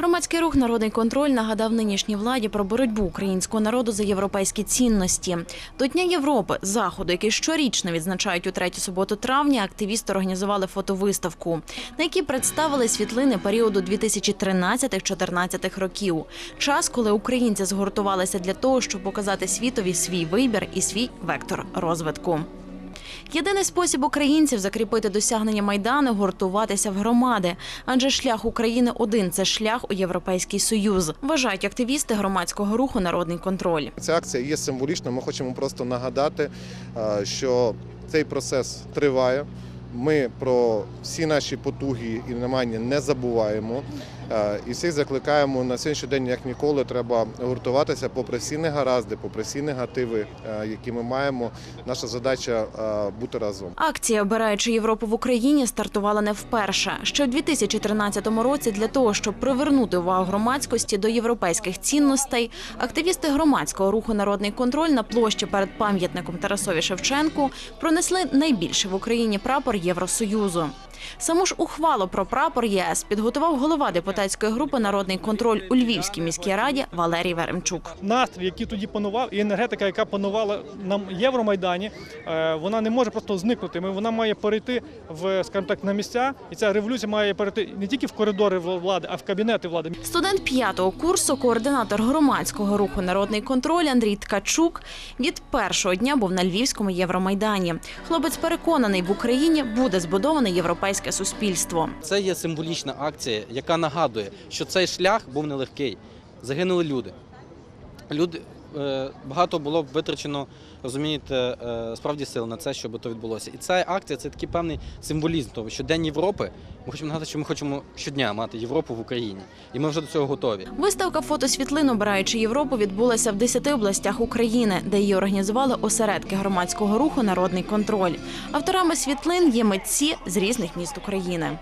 Громадський рух Народний контроль нагадав нинішній владі про боротьбу українського народу за європейські цінності. До Дня Європи, заходу, який щорічно відзначають у третю суботу травня, активісти організували фотовиставку, на якій представили світлини періоду 2013-14 років. Час, коли українці згуртувалися для того, щоб показати світові свій вибір і свій вектор розвитку. Єдиний спосіб українців закріпити досягнення майдану гуртуватися в громади, адже шлях України один це шлях у європейський союз. Вважають активісти громадського руху Народний контроль. Ця акція є символічною. Ми хочемо просто нагадати, е, що цей процес триває. Ми про всі наші потуги і намагання не забуваємо. Е, І всіх закликаємо на сьогоднішній день, як ніколи, треба гуртуватися попри всі негаразди, попри всі негативи, е, які ми маємо. Наша задача е, бути разом. Акція Обираючи Європу в Україні стартувала не вперше. Ще у 2013 році для того, щоб привернути увагу громадськості до європейських цінностей, активісти громадського руху Народний контроль на площі перед пам'ятником Тарасові Шевченку пронесли найбільший в Україні прапор Євросоюзу. Саму ж ухвалу про прапор ЄС підготував голова депутатської групи Народний контроль у Львівській міській раді Валерій Веремчук. настрій, який тоді панував, і енергетика, яка панувала на Євромайдані, е, вона не може просто зникнути. Вона має перейти в, скажімо так, на місця, і ця революція має перейти не тільки в коридори влади, а в кабінети влади. Студент п'ятого курсу, координатор громадського руху Народний контроль Андрій Ткачук від першого дня був на Львівському Євромайдані. Хлопець переконаний, в Україні буде збудоване європейське суспільство. Це є символічна акція, яка нагадує, що цей шлях був нелегкий. Загинули люди. Люди багато було витрачено, розумієте, е, справді сил на це, щоб то відбулося. І ця акція це такий певний символізм того, що День Європи. Ми хочемо нагадати, що ми хочемо щодня мати Європу в Україні, і ми вже до цього готові. Виставка фотосвітлин, обираючи Європу, відбулася в 10 областях України, де її організували осередки громадського руху Народний контроль. Авторами світлин є митці з різних міст України.